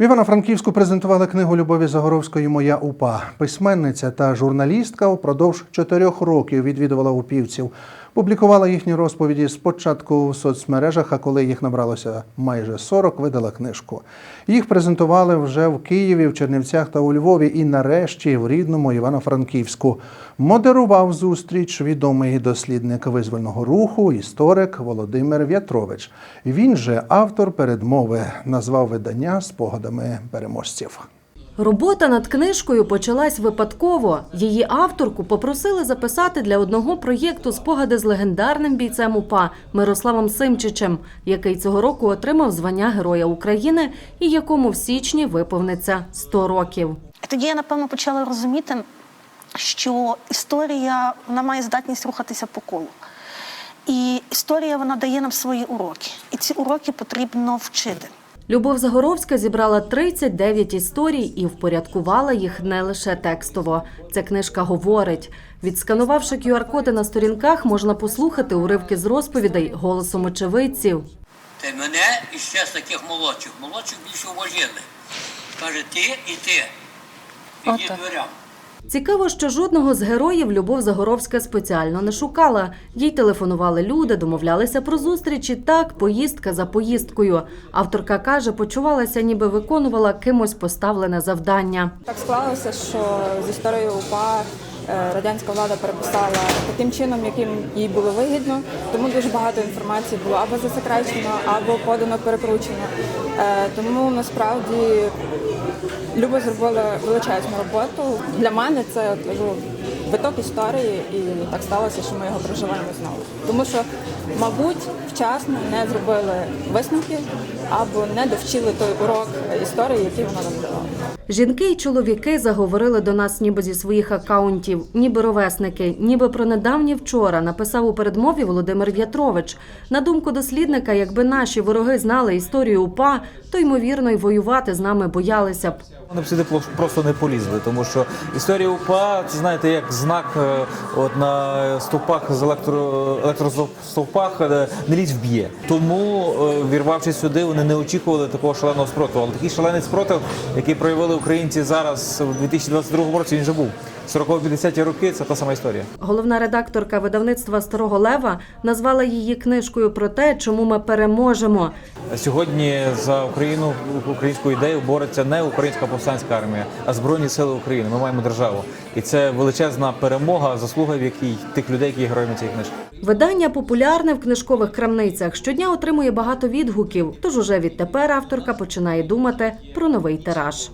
В Івано-Франківську презентували книгу Любові Загоровської Моя упа. Письменниця та журналістка упродовж чотирьох років відвідувала упівців. Публікувала їхні розповіді спочатку в соцмережах, а коли їх набралося майже 40, видала книжку. Їх презентували вже в Києві, в Чернівцях та у Львові і нарешті в рідному Івано-Франківську. Модерував зустріч відомий дослідник визвольного руху, історик Володимир В'ятрович. Він же автор передмови назвав видання спогадами переможців. Робота над книжкою почалась випадково. Її авторку попросили записати для одного проєкту спогади з легендарним бійцем УПА Мирославом Симчичем, який цього року отримав звання Героя України і якому в січні виповниться 100 років. Тоді я напевно почала розуміти, що історія вона має здатність рухатися по колу. І історія вона дає нам свої уроки. І ці уроки потрібно вчити. Любов Загоровська зібрала 39 історій і впорядкувала їх не лише текстово. Ця книжка говорить. Відсканувавши QR-коди на сторінках, можна послухати уривки з розповідей голосом очевидців. Й мене і ще з таких молодших. Молодших більше уважили. Каже, ти і ти. Іди дверям. Цікаво, що жодного з героїв Любов Загоровська спеціально не шукала. Їй телефонували люди, домовлялися про зустрічі. Так, поїздка за поїздкою. Авторка каже, почувалася, ніби виконувала кимось поставлене завдання. Так склалося, що з історією УПА радянська влада переписала таким чином, яким їй було вигідно. Тому дуже багато інформації було або засекречено, або подано перекручено. Е, Тому насправді Люба зробила величезну роботу. Для мене це кажу, виток історії, і так сталося, що ми його проживаємо знову. Тому що, мабуть, вчасно не зробили висновки або не довчили той урок історії, який вона нам дала. Жінки і чоловіки заговорили до нас ніби зі своїх акаунтів, ніби ровесники, ніби про недавні вчора написав у передмові Володимир В'ятрович. На думку дослідника, якби наші вороги знали історію УПА, то ймовірно й воювати з нами боялися б. Вони б сюди просто не полізли, тому що історія УПА, це знаєте, як знак е, от на стовпах з електро, електростовпах е, не лізь вб'є. Тому, е, вірвавшись сюди, вони не очікували такого шаленого спротиву. Але такий шалений спротив, який проявили українці зараз у 2022 році, він вже був. 40-50 роки це та сама історія. Головна редакторка видавництва Старого Лева назвала її книжкою про те, чому ми переможемо. Сьогодні за Україну українську ідею бореться не українська повстанська армія, а збройні сили України. Ми маємо державу, і це величезна перемога, заслуга в якій тих людей, які є героями цієї книжки. Видання популярне в книжкових крамницях. Щодня отримує багато відгуків. Тож уже відтепер авторка починає думати про новий тираж.